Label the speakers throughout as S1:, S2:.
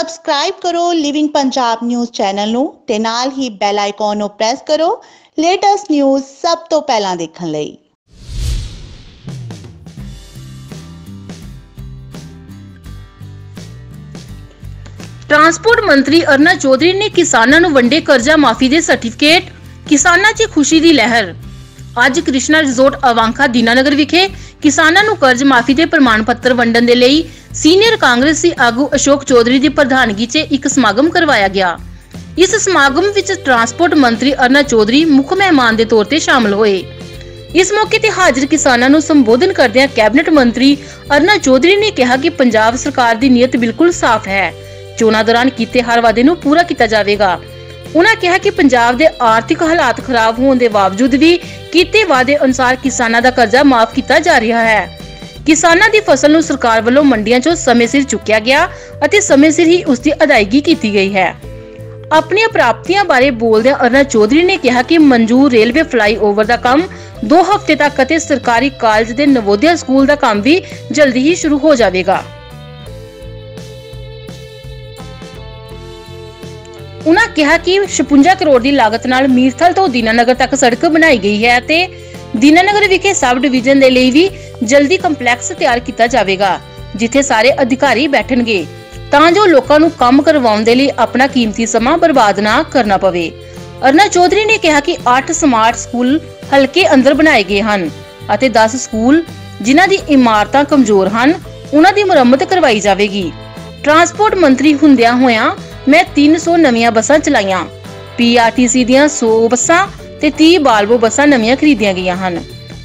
S1: Subscribe ਕਰੋ living Punjab news channel ਨੂੰ ਤੇ ਨਾਲ ਹੀ ਬੈਲ ਆਈਕਨ ਨੂੰ ਪ੍ਰੈਸ ਕਰੋ ਲੇਟੈਸਟ ਨਿਊਜ਼ ਸਭ ਤੋਂ ਪਹਿਲਾਂ ਦੇਖਣ ਲਈ।
S2: ਟਰਾਂਸਪੋਰਟ ਮੰਤਰੀ ਅਰਨਾ ਚੌਧਰੀ ਨੇ ਕਿਸਾਨਾਂ ਨੂੰ ਵੰਡੇ ਕਰਜ਼ਾ ਮਾਫੀ ਦੇ ਸਰਟੀਫਿਕੇਟ ਕਿਸਾਨਾਂ 'ਚ ਖੁਸ਼ੀ ਦੀ ਲਹਿਰ। ਅੱਜ ਕ੍ਰਿਸ਼ਨਾ ਰਿਜ਼ੋਰਟ ਅਵਾਂਖਾ ਦੀਨਾਨਗਰ ਵਿਖੇ ਕਿਸਾਨਾਂ ਨੂੰ ਕਰਜ਼ ਮਾਫੀ ਦੇ ਪ੍ਰਮਾਣ ਪੱਤਰ ਵੰਡਣ ਦੇ ਲਈ ਸੀਨੀਅਰ ਕਾਂਗਰਸੀ ਆਗੂ ਅਸ਼ੋਕ ਚੌਧਰੀ ਦੀ ਪ੍ਰਧਾਨਗੀ 'ਚ ਇੱਕ ਸਮਾਗਮ ਕਰਵਾਇਆ ਗਿਆ। ਇਸ ਸਮਾਗਮ ਵਿੱਚ ਟਰਾਂਸਪੋਰਟ ਮੰਤਰੀ ਅਰਨਾ ਚੌਧਰੀ ਮੁੱਖ ਮਹਿਮਾਨ ਦੇ ਤੌਰ ਤੇ ਸ਼ਾਮਲ ਹੋਏ। ਇਸ ਮੌਕੇ ਤੇ ਹਾਜ਼ਰ ਕਿਸਾਨਾਂ ਨੂੰ ਸੰਬੋਧਨ ਕਰਦਿਆਂ ਕੈਬਨਿਟ ਮੰਤਰੀ ਅਰਨਾ ਚੌਧਰੀ ਨੇ ਕਿਹਾ ਕਿ ਪੰਜਾਬ ਸਰਕਾਰ ਦੀ ਨੀਅਤ ਬਿਲਕੁਲ ਸਾਫ਼ ਹੈ। ਚੋਣਾਂ ਦੌਰਾਨ ਕੀਤੇ ਹਰ ਵਾਅਦੇ ਨੂੰ ਪੂਰਾ ਕੀਤਾ ਜਾਵੇਗਾ। ਉਹਨਾਂ ਕਿਹਾ ਕਿ ਪੰਜਾਬ ਦੇ ਆਰਥਿਕ ਹਾਲਾਤ ਖਰਾਬ ਹੋਣ ਦੇ ਬਾਵਜੂਦ ਵੀ ਕੀਤੇ ਵਾਅਦੇ ਅਨੁਸਾਰ ਕਿਸਾਨਾਂ ਦਾ ਕਰਜ਼ਾ ਮਾਫ ਕੀਤਾ ਜਾ ਰਿਹਾ ਹੈ। ਕਿਸਾਨਾਂ ਦੀ ਫਸਲ ਨੂੰ ਸਰਕਾਰ ਵੱਲੋਂ ਮੰਡੀਆਂ 'ਚੋਂ ਸਮੇਂ ਸਿਰ ਚੁੱਕਿਆ ਗਿਆ ਅਤੇ ਸਮੇਂ ਸਿਰ ਹੀ ਉਸ ਦੀ ਅਦਾਇਗੀ ਕੀਤੀ ਗਈ ਹੈ। ਆਪਣੀਆਂ ਪ੍ਰਾਪਤੀਆਂ ਬਾਰੇ ਬੋਲਦਿਆਂ ਅਰਨਾ ਚੌਧਰੀ ਨੇ ਕਿਹਾ ਕਿ ਮਨਜ਼ੂਰ ਰੇਲਵੇ ਫਲਾਈਓਵਰ ਦਾ ਕੰਮ 2 ਹਫ਼ਤੇ ਤੱਕ ਅਤੇ ਸਰਕਾਰੀ ਕਾਲਜ ਦੇ ਨਵੋਦਿਆ ਸਕੂਲ ਦਾ ਕੰਮ ਵੀ ਜਲਦੀ ਹੀ ਸ਼ੁਰੂ ਹੋ ਜਾਵੇਗਾ। ਉਨ੍ਹਾਂ ਕਿਹਾ ਕਿ 56 ਕਰੋੜ ਦੀ ਲਾਗਤ ਨਾਲ ਮੀਰਥਲ ਤੋਂ ਦੀਨਾਨਗਰ ਤੱਕ ਸੜਕ ਬਣਾਈ ਗਈ ਹੈ ਤੇ ਦੀਨਾਨਗਰ ਵਿਖੇ ਸਬ ਡਿਵੀਜ਼ਨ ਦੇ ਲਈ ਵੀ ਜਲਦੀ ਕੰਪਲੈਕਸ ਤਿਆਰ ਕੀਤਾ ਜਾਵੇਗਾ, ਜਿੱਥੇ ਸਾਰੇ ਅਧਿਕਾਰੀ ਬੈਠਣਗੇ। ਤਾਂ ਜੋ ਲੋਕਾਂ ਨੂੰ ਕੰਮ ਕਰਵਾਉਣ ਦੇ ਲਈ ਆਪਣਾ ਕੀਮਤੀ ਸਮਾਂ ਬਰਬਾਦ ਨਾ ਕਰਨਾ ਪਵੇ। ਅਰਨਾ ਚੌਧਰੀ ਨੇ ਕਿਹਾ ਕਿ 8 ਸਮਾਰਟ ਸਕੂਲ ਹਲਕੇ ਅੰਦਰ ਬਣਾਏ ਗਏ ਹਨ ਅਤੇ 10 ਸਕੂਲ ਜਿਨ੍ਹਾਂ ਦੀ ਇਮਾਰਤਾਂ ਕਮਜ਼ੋਰ ਹਨ ਉਹਨਾਂ ਦੀ ਮੁਰੰਮਤ ਕਰਵਾਈ ਜਾਵੇਗੀ। ਟਰਾਂਸਪੋਰਟ ਮੰਤਰੀ ਹੁੰਦਿਆਂ ਹੋਇਆਂ ਮੈਂ 300 ਨਵੀਆਂ ਬੱਸਾਂ ਚਲਾਈਆਂ। ਪੀਆਰਟੀਸੀ ਦੀਆਂ 100 ਬੱਸਾਂ ਤੇ 30 ਬਾਲਵੋ ਬੱਸਾਂ ਨਵੀਆਂ ਖਰੀਦੀਆਂ ਗਈਆਂ ਹਨ।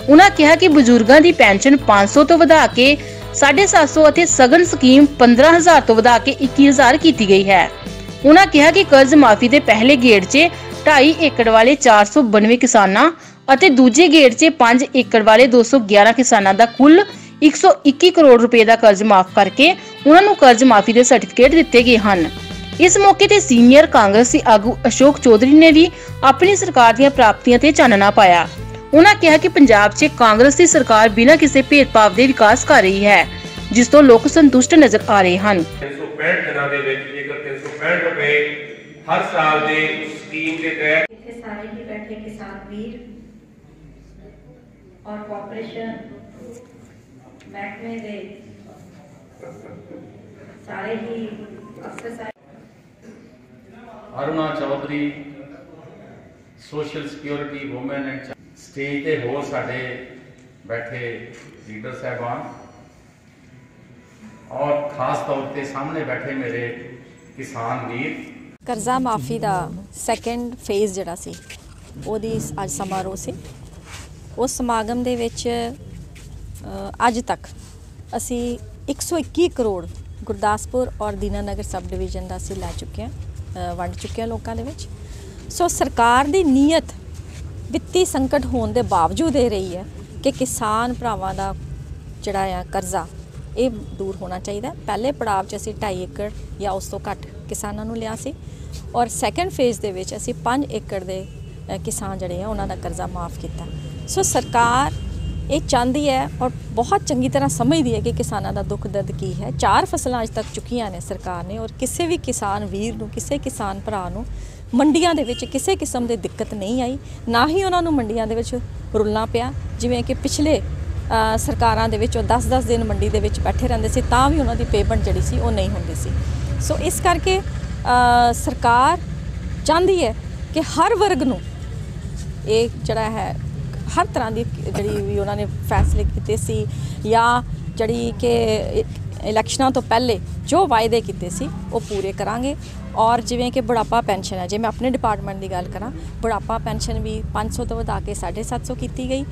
S2: ਉਹਨਾਂ ਕਿਹਾ ਕਿ ਬਜ਼ੁਰਗਾਂ ਦੀ ਪੈਨਸ਼ਨ 500 ਤੋਂ ਵਧਾ ਕੇ 750 ਅਤੇ ਸਗਨ ਸਕੀਮ 15000 ਤੋਂ ਵਧਾ ਕੇ 21000 ਕੀਤੀ ਗਈ ਹੈ। ਉਹਨਾਂ ਕਿਹਾ ਕਿ ਕਰਜ਼ ਮਾਫੀ ਦੇ ਪਹਿਲੇ ਗੇੜ 'ਚ 2.5 ਏਕੜ ਵਾਲੇ 492 ਕਿਸਾਨਾਂ ਅਤੇ ਦੂਜੇ ਗੇੜ 'ਚ 5 ਏਕੜ ਵਾਲੇ 211 ਕਿਸਾਨਾਂ ਦਾ ਕੁੱਲ 121 ਕਰੋੜ ਰੁਪਏ ਦਾ ਕਰਜ਼ ਮਾਫ ਕਰਕੇ ਉਹਨਾਂ ਨੂੰ ਕਰਜ਼ ਮਾਫੀ ਦੇ ਸਰਟੀਫਿਕੇਟ ਦਿੱਤੇ ਗਏ ਹਨ। ਇਸ ਮੌਕੇ ਤੇ ਸੀਨੀਅਰ ਕਾਂਗਰਸੀ ਆਗੂ ਅਸ਼ੋਕ ਚੌਧਰੀ ਨੇ ਵੀ ਆਪਣੀ ਸਰਕਾਰ ਦੀਆਂ ਪ੍ਰਾਪਤੀਆਂ ਤੇ ਚਾਨਣਾ ਪਾਇਆ। ਉਹਨਾਂ ਕਿਹਾ ਕਿ ਪੰਜਾਬ 'ਚ ਕਾਂਗਰਸ ਦੀ ਸਰਕਾਰ ਬਿਨਾਂ ਕਿਸੇ ਭੇਦਭਾਵ ਦੇ ਵਿਕਾਸ ਕਰ ਰਹੀ ਹੈ ਜਿਸ ਤੋਂ ਲੋਕ ਸੰਤੁਸ਼ਟ ਨਜ਼ਰ ਆ ਰਹੇ ਹਨ।
S3: 365 ਦਿਨਾਂ ਦੇ ਵਿੱਚ ਜੇਕਰ 365 ਰੁਪਏ ਹਰ ਸਾਲ ਦੇ ਸਕੀਮ ਦੇ ਤਹਿਤ
S4: ਇੱਥੇ ਸਾਰੇ ਹੀ ਬੈਠੇ ਕਿਸਾਨ ਵੀਰ ਔਰ ਕਾਰਪੋਰੇਸ਼ਨ ਮਹਿਕਮੇ ਦੇ ਸਾਰੇ ਹੀ ਅਫਸਰ
S5: Aruna Chaudhary social security woman and stage ਤੇ ਹੋਰ ਸਾਡੇ ਬੈਠੇ ਲੀਡਰ ਸਾਹਿਬਾਨ ਔਰ ਖਾਸ ਤੌਰ ਤੇ ਸਾਹਮਣੇ ਬੈਠੇ ਮੇਰੇ ਕਿਸਾਨ ਵੀਰ।
S6: ਕਰਜ਼ਾ ਮਾਫੀ ਦਾ ਸੈਕੰਡ ਫੇਜ਼ ਜਿਹੜਾ ਸੀ, ਉਹਦੀ ਅੱਜ ਸਮਾਰੋਹ ਸੀ। ਉਸ ਸਮਾਗਮ ਦੇ ਵਿੱਚ ਅੱਜ ਤੱਕ ਅਸੀਂ 121 ਕਰੋੜ ਗੁਰਦਾਸਪੁਰ ਔਰ ਦੀਨਾਨਗਰ ਸਬ ਡਿਵੀਜ਼ਨ ਦਾ ਅਸੀਂ ਲੈ ਚੁੱਕੇ ਹਾਂ। ਵੰਡ ਚੁੱਕਿਆ ਲੋਕਾਂ ਦੇ ਵਿੱਚ। ਸੋ ਸਰਕਾਰ ਦੀ ਨੀਅਤ ਵਿੱਤੀ ਸੰਕਟ ਹੋਣ ਦੇ ਬਾਵਜੂਦ ਇਹ ਰਹੀ ਹੈ ਕਿ ਕਿਸਾਨ ਭਰਾਵਾਂ ਦਾ ਜਿਹੜਾ ਆ ਕਰਜ਼ਾ, ਇਹ ਦੂਰ ਹੋਣਾ ਚਾਹੀਦਾ ਪਹਿਲੇ ਪੜਾਅ 'ਚ ਅਸੀਂ 2.5 ਏਕੜ ਜਾਂ ਉਸ ਤੋਂ ਘੱਟ ਕਿਸਾਨਾਂ ਨੂੰ ਲਿਆ ਸੀ ਔਰ ਸੈਕੰਡ ਫੇਜ਼ ਦੇ ਵਿੱਚ ਅਸੀਂ 5 ਏਕੜ ਦੇ ਕਿਸਾਨ ਜਿਹੜੇ ਆ, ਉਹਨਾਂ ਦਾ ਕਰਜ਼ਾ ਮਾਫ ਕੀਤਾ। ਸੋ ਸਰਕਾਰ ਇਹ ਚਾਹੁੰਦੀ ਹੈ ਔਰ ਬਹੁਤ ਚੰਗੀ ਤਰ੍ਹਾਂ ਸਮਝਦੀ ਹੈ ਕਿ ਕਿਸਾਨਾਂ ਦਾ ਦੁੱਖ ਦਰਦ ਕੀ ਹੈ। ਚਾਰ ਫਸਲਾਂ ਅਜ ਤੱਕ ਚੁੱਕੀਆਂ ਨੇ ਸਰਕਾਰ ਨੇ ਔਰ ਕਿਸੇ ਵੀ ਕਿਸਾਨ ਵੀਰ ਨੂੰ, ਕਿਸੇ ਕਿਸਾਨ ਭਰਾ ਨੂੰ ਮੰਡੀਆਂ ਦੇ ਵਿੱਚ ਕਿਸੇ ਕਿਸਮ ਦੀ ਦਿੱਕਤ ਨਹੀਂ ਆਈ। ਨਾ ਹੀ ਉਹਨਾਂ ਨੂੰ ਮੰਡੀਆਂ ਦੇ ਵਿੱਚ ਰੁਲਣਾ ਪਿਆ, ਜਿਵੇਂ ਕਿ ਪਿਛਲੇ ਸਰਕਾਰਾਂ ਦੇ ਵਿੱਚ ਉਹ 10-10 ਦਿਨ ਮੰਡੀ ਦੇ ਵਿੱਚ ਬੈਠੇ ਰਹਿੰਦੇ ਸੀ, ਤਾਂ ਵੀ ਉਹਨਾਂ ਦੀ ਪੇਮੈਂਟ ਜਿਹੜੀ ਸੀ ਉਹ ਨਹੀਂ ਹੁੰਦੀ ਸੀ। ਸੋ ਇਸ ਕਰਕੇ ਸਰਕਾਰ ਚਾਹੁੰਦੀ ਹੈ ਕਿ ਹਰ ਵਰਗ ਨੂੰ ਇਹ ਜਿਹੜਾ ਹੈ ਹਰ ਤਰ੍ਹਾਂ ਦੀ ਜਿਹੜੀ ਵੀ ਉਹਨਾਂ ਨੇ ਫੈਸਲੇ ਕੀਤੇ ਸੀ ਜਾਂ ਜਿਹੜੀ ਕਿ ਇਲੈਕਸ਼ਨਾਂ ਤੋਂ ਪਹਿਲੇ ਜੋ ਵਾਅਦੇ ਕੀਤੇ ਸੀ, ਉਹ ਪੂਰੇ ਕਰਾਂਗੇ। ਔਰ ਜਿਵੇਂ ਕਿ ਬੁਢਾਪਾ ਪੈਨਸ਼ਨ ਹੈ, ਜੇ ਮੈਂ ਆਪਣੇ ਡਿਪਾਰਟਮੈਂਟ ਦੀ ਗੱਲ ਕਰਾਂ, ਬੁਢਾਪਾ ਪੈਨਸ਼ਨ ਵੀ 500 ਤੋਂ ਵਧਾ ਕੇ 750 ਕੀਤੀ ਗਈ।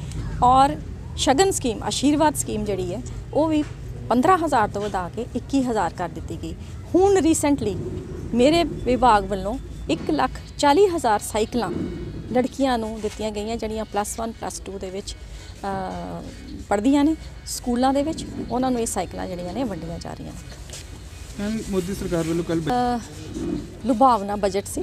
S6: ਔਰ ਸ਼ਗਨ ਸਕੀਮ, ਆਸ਼ੀਰਵਾਦ ਸਕੀਮ ਜਿਹੜੀ ਹੈ, ਉਹ ਵੀ 15000 ਤੋਂ ਵਧਾ ਕੇ 21000 ਕਰ ਦਿੱਤੀ ਗਈ। ਹੁਣ ਰੀਸੈਂਟਲੀ ਮੇਰੇ ਵਿਭਾਗ ਵੱਲੋਂ 1 ਲੱਖ 40 ਹਜ਼ਾਰ ਸਾਈਕਲਾਂ ਲੜਕੀਆਂ ਨੂੰ ਦਿੱਤੀਆਂ ਗਈਆਂ ਜਿਹੜੀਆਂ ਪਲੱਸ 1 ਪਲੱਸ 2 ਦੇ ਵਿੱਚ ਪੜ੍ਹਦੀਆਂ ਨੇ ਸਕੂਲਾਂ ਦੇ ਵਿੱਚ ਉਹਨਾਂ ਨੂੰ ਇਹ ਸਾਈਕਲਾਂ ਜਿਹੜੀਆਂ ਨੇ ਵੰਡੀਆਂ ਜਾ ਰਹੀਆਂ ਨੇ।
S7: ਮੋਦੀ ਸਰਕਾਰ ਵੱਲੋਂ ਕੱਲ
S6: ਲੁਭਾਵਨਾ ਬਜਟ ਸੀ।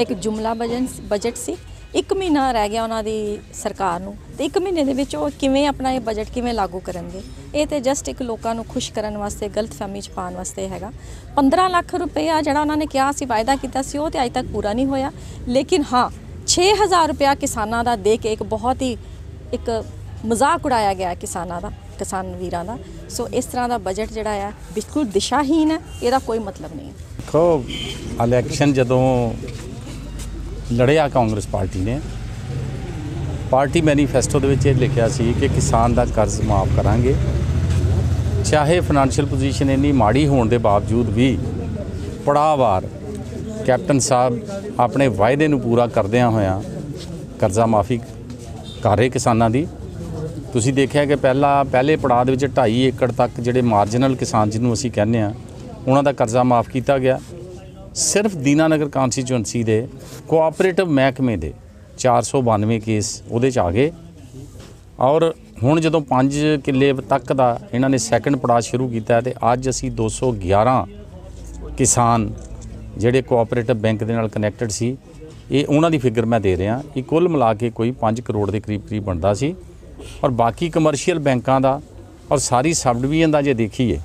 S6: ਇੱਕ ਜੁਮਲਾ ਬਜਨ ਬਜਟ ਸੀ। ਇੱਕ ਮਹੀਨਾ ਰਹਿ ਗਿਆ ਉਹਨਾਂ ਦੀ ਸਰਕਾਰ ਨੂੰ ਤੇ ਇੱਕ ਮਹੀਨੇ ਦੇ ਵਿੱਚ ਉਹ ਕਿਵੇਂ ਆਪਣਾ ਇਹ ਬਜਟ ਕਿਵੇਂ ਲਾਗੂ ਕਰਨਗੇ? ਇਹ ਤੇ ਜਸਟ ਇੱਕ ਲੋਕਾਂ ਨੂੰ ਖੁਸ਼ ਕਰਨ ਵਾਸਤੇ ਗਲਤਫਹਿਮੀ ਚ ਪਾਉਣ ਵਾਸਤੇ ਹੈਗਾ। 15 ਲੱਖ ਰੁਪਇਆ ਜਿਹੜਾ ਉਹਨਾਂ ਨੇ ਕਿਹਾ ਸੀ ਵਾਅਦਾ ਕੀਤਾ ਸੀ ਉਹ ਤੇ ਅਜੇ ਤੱਕ ਪੂਰਾ ਨਹੀਂ ਹੋਇਆ। ਲੇਕਿਨ ਹਾਂ 6000 ਰੁਪਇਆ ਕਿਸਾਨਾਂ ਦਾ ਦੇ ਕੇ ਇੱਕ ਬਹੁਤ ਹੀ ਇੱਕ ਮਜ਼ਾਕ ਉਡਾਇਆ ਗਿਆ ਕਿਸਾਨਾਂ ਦਾ, ਕਿਸਾਨ ਵੀਰਾਂ ਦਾ। ਸੋ ਇਸ ਤਰ੍ਹਾਂ ਦਾ ਬਜਟ ਜਿਹੜਾ ਆ, ਬਿਲਕੁਲ ਦਿਸ਼ਾਹੀਨ ਹੈ, ਇਹਦਾ ਕੋਈ ਮਤਲਬ ਨਹੀਂ
S5: ਦੇਖੋ ਇਲੈਕਸ਼ਨ ਜਦੋਂ ਲੜਿਆ ਕਾਂਗਰਸ ਪਾਰਟੀ ਨੇ, ਪਾਰਟੀ ਮੈਨੀਫੈਸਟੋ ਦੇ ਵਿੱਚ ਇਹ ਲਿਖਿਆ ਸੀ ਕਿ ਕਿਸਾਨ ਦਾ ਕਰਜ਼ ਮਾਫ ਕਰਾਂਗੇ। ਚਾਹੇ ਫਾਈਨੈਂਸ਼ੀਅਲ ਪੋਜੀਸ਼ਨ ਇੰਨੀ ਮਾੜੀ ਹੋਣ ਦੇ ਬਾਵਜੂਦ ਵੀ ਪੜਾਵਾਰ ਕੈਪਟਨ ਸਾਹਿਬ ਆਪਣੇ ਵਾਅਦੇ ਨੂੰ ਪੂਰਾ ਕਰਦਿਆਂ ਹੋਇਆਂ ਕਰਜ਼ਾ ਮਾਫੀ ਕਰ ਰਹੇ ਕਿਸਾਨਾਂ ਦੀ। ਤੁਸੀਂ ਦੇਖਿਆ ਕਿ ਪਹਿਲਾ ਪਹਿਲੇ ਪੜਾਅ ਦੇ ਵਿੱਚ 2.5 ਏਕੜ ਤੱਕ ਜਿਹੜੇ ਮਾਰਜਨਲ ਕਿਸਾਨ ਜਿਹਨੂੰ ਅਸੀਂ ਕਹਿੰਦੇ ਆ ਉਹਨਾਂ ਦਾ ਕਰਜ਼ਾ ਮਾਫ ਕੀਤਾ ਗਿਆ। ਸਿਰਫ ਦੀਨਾਨਗਰ ਕਾਂਸਟੀਚੁਐਂਸੀ ਦੇ ਕੋਆਪਰੇਟਿਵ ਮਹਿਕਮੇ ਦੇ 492 ਕੇਸ ਉਹਦੇ ਚ ਆ ਗਏ। ਔਰ ਹੁਣ ਜਦੋਂ 5 ਕਿੱਲੇ ਤੱਕ ਦਾ ਇਹਨਾਂ ਨੇ ਸੈਕੰਡ ਪੜਾਅ ਸ਼ੁਰੂ ਕੀਤਾ ਹੈ ਤੇ ਅੱਜ ਅਸੀਂ 211 ਕਿਸਾਨ ਜਿਹੜੇ ਕੋਆਪਰੇਟਿਵ ਬੈਂਕ ਦੇ ਨਾਲ ਕਨੈਕਟਡ ਸੀ, ਇਹ ਉਹਨਾਂ ਦੀ ਫਿਗਰ ਮੈਂ ਦੇ ਰਿਹਾ ਇਹ ਕੁੱਲ ਮਿਲਾ ਕੇ ਕੋਈ 5 ਕਰੋੜ ਦੇ ਕਰੀਬ ਕਰੀਬ ਬਣਦਾ ਸੀ। ਔਰ ਬਾਕੀ ਕਮਰਸ਼ੀਅਲ ਬੈਂਕਾਂ ਦਾ ਔਰ ਸਾਰੀ ਸਬ ਡਿਵੀਜ਼ਨ ਦਾ ਜੇ ਦੇਖੀਏ,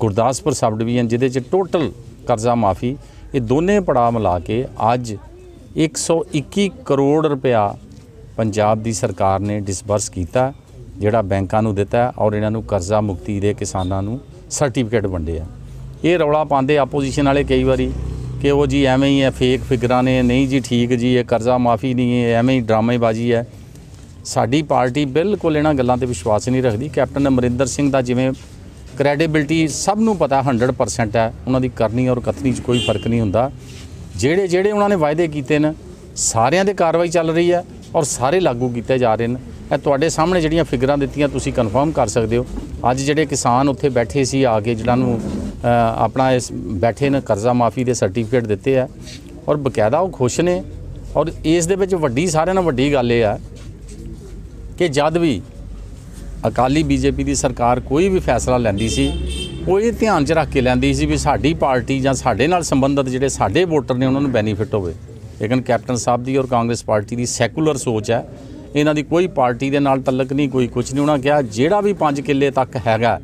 S5: ਗੁਰਦਾਸਪੁਰ ਸਬ ਡਿਵੀਜ਼ਨ ਜਿਹਦੇ ਚ ਟੋਟਲ ਕਰਜ਼ਾ ਮਾਫੀ, ਇਹ ਦੋਨੇ ਪੜਾਅ ਮਿਲਾ ਕੇ ਅੱਜ 121 ਕਰੋੜ ਰੁਪਇਆ ਪੰਜਾਬ ਦੀ ਸਰਕਾਰ ਨੇ ਡਿਸਬਰਸ ਕੀਤਾ, ਜਿਹੜਾ ਬੈਂਕਾਂ ਨੂੰ ਦਿੱਤਾ ਔਰ ਇਹਨਾਂ ਨੂੰ ਕਰਜ਼ਾ ਮੁਕਤੀ ਦੇ ਕਿਸਾਨਾਂ ਨੂੰ ਸਰਟੀਫਿਕੇਟ ਵੰਡੇ ਆ। ਇਹ ਰੌਲਾ ਪਾਉਂਦੇ ਆਪੋਜੀਸ਼ਨ ਵਾਲੇ ਕਈ ਵਾਰੀ। ਕਿ ਉਹ ਜੀ ਐਵੇਂ ਹੀ ਹੈ ਫੇਕ ਫਿਗਰਾਂ ਨੇ, ਨਹੀਂ ਜੀ ਠੀਕ ਜੀ, ਇਹ ਕਰਜ਼ਾ ਮਾਫੀ ਨਹੀਂ ਹੈ, ਐਵੇਂ ਹੀ ਡਰਾਮੇਬਾਜ਼ੀ ਹੈ। ਸਾਡੀ ਪਾਰਟੀ ਬਿਲਕੁਲ ਇਹਨਾਂ ਗੱਲਾਂ ਤੇ ਵਿਸ਼ਵਾਸ ਨਹੀਂ ਰੱਖਦੀ। ਕੈਪਟਨ ਅਮਰਿੰਦਰ ਸਿੰਘ ਦਾ ਜਿਵੇਂ ਕ੍ਰੈਡੀਬਿਲਟੀ ਸਭ ਨੂੰ ਪਤਾ 100% ਹੈ। ਉਹਨਾਂ ਦੀ ਕਰਨੀ ਔਰ ਕਥਨੀ 'ਚ ਕੋਈ ਫ਼ਰਕ ਨਹੀਂ ਹੁੰਦਾ। ਜਿਹੜੇ ਜਿਹੜੇ ਉਹਨਾਂ ਨੇ ਵਾਅਦੇ ਕੀਤੇ ਨੇ, ਸਾਰਿਆਂ ਦੇ ਕਾਰਵਾਈ ਚੱਲ ਰਹੀ ਹੈ ਔਰ ਸਾਰੇ ਲਾਗੂ ਕੀਤੇ ਜਾ ਰਹੇ ਨੇ। ਇਹ ਤੁਹਾਡੇ ਸਾਹਮਣੇ ਜਿਹੜੀਆਂ ਫਿਗਰਾਂ ਦਿੱਤੀਆਂ, ਤੁਸੀਂ ਕਨਫਰਮ ਕਰ ਸਕਦੇ ਹੋ। ਅੱਜ ਜਿਹੜੇ ਕਿਸਾਨ ਉੱਥੇ ਬੈਠੇ ਸੀ ਆ ਕੇ ਜਿਹੜਾ ਨੂੰ ਆਪਣਾ ਇਸ ਬੈਠੇ ਨੇ ਕਰਜ਼ਾ ਮਾਫੀ ਦੇ ਸਰਟੀਫਿਕੇਟ ਦਿੱਤੇ ਆ ਔਰ ਬਕਾਇਦਾ ਉਹ ਖੁਸ਼ ਨੇ ਔਰ ਇਸ ਦੇ ਵਿੱਚ ਵੱਡੀ ਸਾਰਿਆਂ ਨਾਲੋਂ ਵੱਡੀ ਗੱਲ ਇਹ ਆ ਕਿ ਜਦ ਵੀ ਅਕਾਲੀ ਬੀਜੇਪੀ ਦੀ ਸਰਕਾਰ ਕੋਈ ਵੀ ਫੈਸਲਾ ਲੈਂਦੀ ਸੀ, ਉਹ ਇਹ ਧਿਆਨ 'ਚ ਰੱਖ ਕੇ ਲੈਂਦੀ ਸੀ ਵੀ ਸਾਡੀ ਪਾਰਟੀ ਜਾਂ ਸਾਡੇ ਨਾਲ ਸੰਬੰਧਿਤ ਜਿਹੜੇ ਸਾਡੇ ਵੋਟਰ ਨੇ ਉਹਨਾਂ ਨੂੰ ਬੈਨੀਫਿਟ ਹੋਵੇ। ਲੇਕਿਨ ਕੈਪਟਨ ਸਾਹਿਬ ਦੀ ਔਰ ਕਾਂਗਰਸ ਪਾਰਟੀ ਦੀ ਸੈਕੂਲਰ ਸੋਚ ਹੈ। ਇਹਨਾਂ ਦੀ ਕੋਈ ਪਾਰਟੀ ਦੇ ਨਾਲ ਤਲਕ ਨਹੀਂ, ਕੋਈ ਕੁਝ ਨਹੀਂ। ਉਹਨਾਂ ਕਿਹਾ, ਜਿਹੜਾ ਵੀ 5 ਕਿੱਲੇ ਤੱਕ ਹੈਗਾ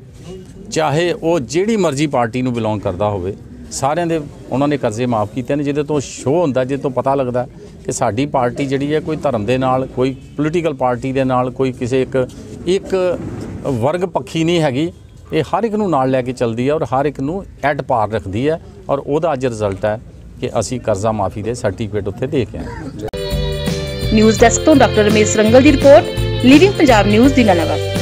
S5: ਚਾਹੇ ਉਹ ਜਿਹੜੀ ਮਰਜ਼ੀ ਪਾਰਟੀ ਨੂੰ ਬਿਲੋਂਗ ਕਰਦਾ ਹੋਵੇ, ਸਾਰਿਆਂ ਦੇ, ਉਹਨਾਂ ਨੇ ਕਰਜ਼ੇ ਮਾਫ ਕੀਤੇ ਨੇ, ਜਿਹਦੇ ਤੋਂ ਸ਼ੋਅ ਹੁੰਦਾ, ਜਿਹਦੇ ਤੋਂ ਪਤਾ ਲੱਗਦਾ ਕਿ ਸਾਡੀ ਪਾਰਟੀ ਜਿਹੜੀ ਹੈ ਕੋਈ ਧਰਮ ਦੇ ਨਾਲ, ਕੋਈ ਪੋਲੀਟੀਕਲ ਪਾਰਟੀ ਦੇ ਨਾਲ, ਕੋਈ ਕਿਸੇ ਇੱਕ ਇੱਕ ਵਰਗ ਪੱਖੀ ਨਹੀਂ ਹੈਗੀ। ਇਹ ਹਰ ਇੱਕ ਨੂੰ ਨਾਲ ਲੈ ਕੇ ਚੱਲਦੀ ਹੈ ਔਰ ਹਰ ਇੱਕ ਨੂੰ ਐਟ ਪਾਰ ਰੱਖਦੀ ਹੈ ਔਰ ਉਹਦਾ ਅੱਜ ਰਿਜ਼ਲਟ ਹੈ ਕਿ ਅਸੀਂ ਕਰਜ਼ਾ ਮਾਫੀ ਦੇ ਸਰਟੀਫਿਕੇਟ ਉੱਥੇ ਦੇ ਕੇ ਆਏ
S2: ਨਿਊਜ਼ ਡੈਸਕ ਤੋਂ ਡਾਕਟਰ ਰਮੇਸ਼ ਰੰਗਲ ਦੀ report living Punjab news Dinanagar